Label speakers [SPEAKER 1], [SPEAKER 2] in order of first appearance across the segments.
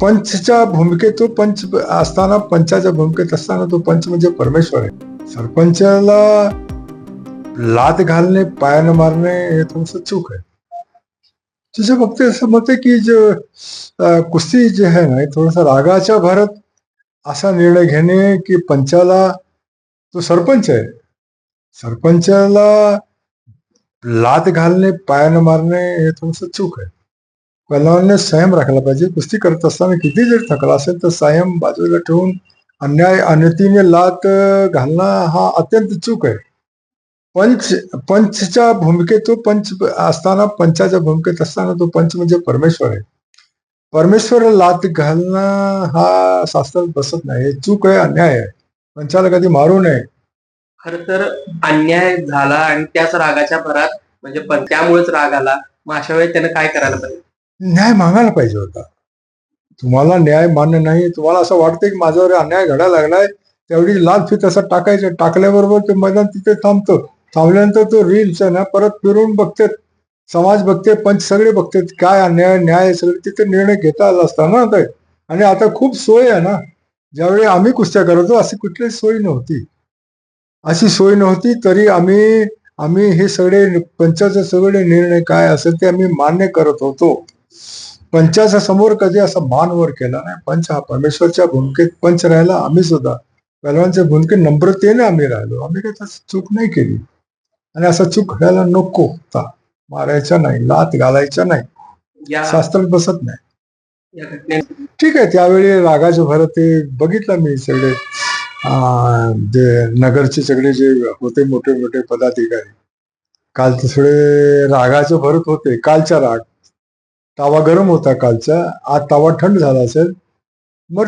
[SPEAKER 1] पंचच्या भूमिकेत तो पंच असताना पंचाच्या भूमिकेत असताना तो पंच म्हणजे परमेश्वर आहे. सरपंचाला लात घालणे पायानं मारणे हे थोडस चूक आहे. तुझे फक्त असं मत आहे की जे कुस्ती जे आहे ना थोडासा रागाच्या भरत असा निर्णय घेणे की पंचाला तो सरपंच आहे. सरपंचाला लात घालणे पायानं मारणे हे थोडस चूक आहे. पहिलवानाने संयम राखला पाहिजे. कुस्ती करत असताना किती जरी थकला असेल तर संयम बाजूला ठेवून अन्याय अनतीने लात घालणं हा अत्यंत चूक आहे. पंच पंचच्या भूमिकेत तो पंच असताना पंचाच्या भूमिकेत असताना तो पंच म्हणजे परमेश्वर आहे. परमेश्वर लात घालणं हा शास्त्रात बसत नाही. चूक आहे अन्याय आहे. पंचाला कधी मारू नये.
[SPEAKER 2] खर तर अन्याय झाला आणि त्याच रागाच्या भरात म्हणजे पण त्यामुळेच राग आला. मग अशा वेळी त्यानं काय करायला पाहिजे?
[SPEAKER 1] न्याय मागायला पाहिजे होता. तुम्हाला न्याय मान्य नाही तुम्हाला असं वाटतं की माझ्यावर अन्याय घडायला लागलाय तेवढी लाल फित असं टाकायचं टाकल्याबरोबर ते मैदान तिथे थांबतं. थांबल्यानंतर तो रील्स आहे ना परत फिरून बघतात. समाज बघते पंच सगळे बघतात काय अन्याय न्याय सगळे तिथे निर्णय घेता आला असता ना आता आणि आता खूप सोय आहे ना ज्यावेळी आम्ही कुस्त्या करतो अशी कुठलीच सोय नव्हती. अशी सोय नव्हती तरी आम्ही आम्ही हे सगळे पंचाचे सगळे निर्णय काय असेल ते आम्ही मान्य करत होतो. पंचाच्या समोर कधी असा मान वर केला नाही. पंच हा परमेश्वरच्या भूमिकेत पंच राहिला आम्ही सुद्धा. पहिलवानच्या भूमिकेत नम्रतेने आम्ही राहिलो. आम्ही काही तसं चूक नाही केली. आणि असा चूक घडायला नको होता. मारायचा नाही लात घालायचा नाही. शास्त्रात बसत नाही. ठीक आहे त्यावेळी रागाचे भरत ते बघितलं मी सगळे. अं, जे नगरचे सगळे जे होते मोठे मोठे पदाधिकारी. काल सगळे रागाचे भरत होते. कालचा राग. तावा गरम होता कालचा. आज तावा थंड झाला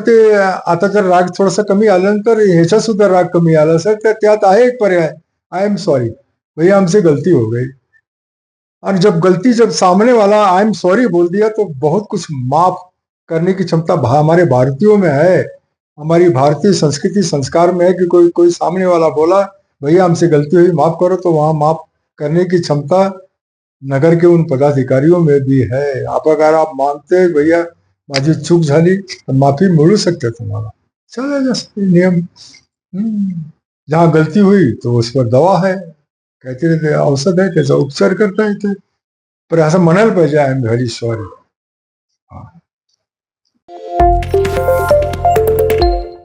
[SPEAKER 1] ते, आता जर राग थोडासा कमी आल्यानंतर ह्याचा सुद्धा राग कमी आला तर त्यात एक पर्याय. आई एम सॉरी भैया हमसे गलती हो गई. और जब गलती, जब सामने वाला आई एम सॉरी बोल दिया तो बहुत कुछ माफ़ करने की क्षमता हमारे भारतीयों में है. हमारी भारतीय संस्कृति, संस्कार में है कि कोई कोई सामने वाला बोला, भैया, हमसे गलती हुई, माफ़ करो। तो वहाँ माफ़ करने की क्षमता नगर के उन पदाधिकारियों में भी है। आप अगर आप मानते भैया माझी चूक झाली तर माफी मिळू शकते तुम्हाला। चला नियम। जहा जहाँ गलती हुई तो उस पर दवा है। काहीतरी ते औषध आहे त्याचा उपचार करता येते पण असं म्हणायला पाहिजे आय एम व्हेरी सॉरी